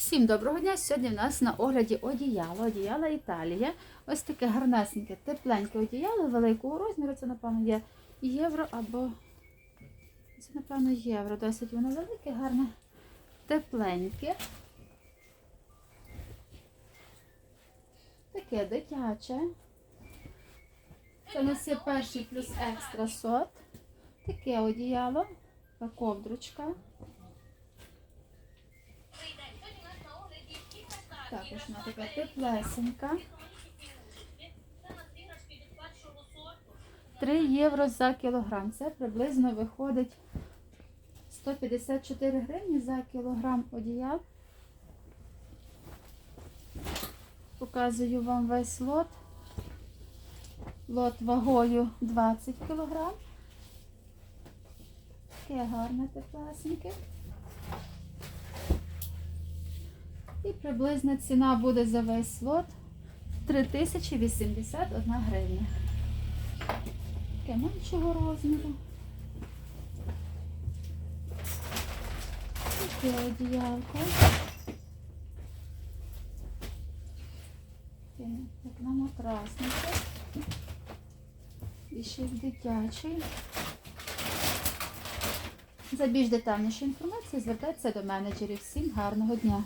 Всім доброго дня! Сьогодні в нас на огляді одіяло. Одіяло Італія. Ось таке гарнесеньке, тепленьке одіяло великого розміру. Це, напевно, є євро або. Це, напевно, євро. Досить воно велике, гарне, тепленьке. Таке дитяче. Це у нас є перший плюс екстра сот. Таке одіяло, така Також вона така теплесенька. 3 євро за кілограм. Це приблизно виходить 154 гривні за кілограм одіял. Показую вам весь лот. Лот вагою 20 кілограм. Таке гарне теплесеньке. І приблизна ціна буде за весь лот 3081 гривня. Таке меншого розміру. Таке одіялко. Як на матраснику. І ще дитячий. За більш детальнішу інформацію звертайтеся до менеджерів. Всім гарного дня!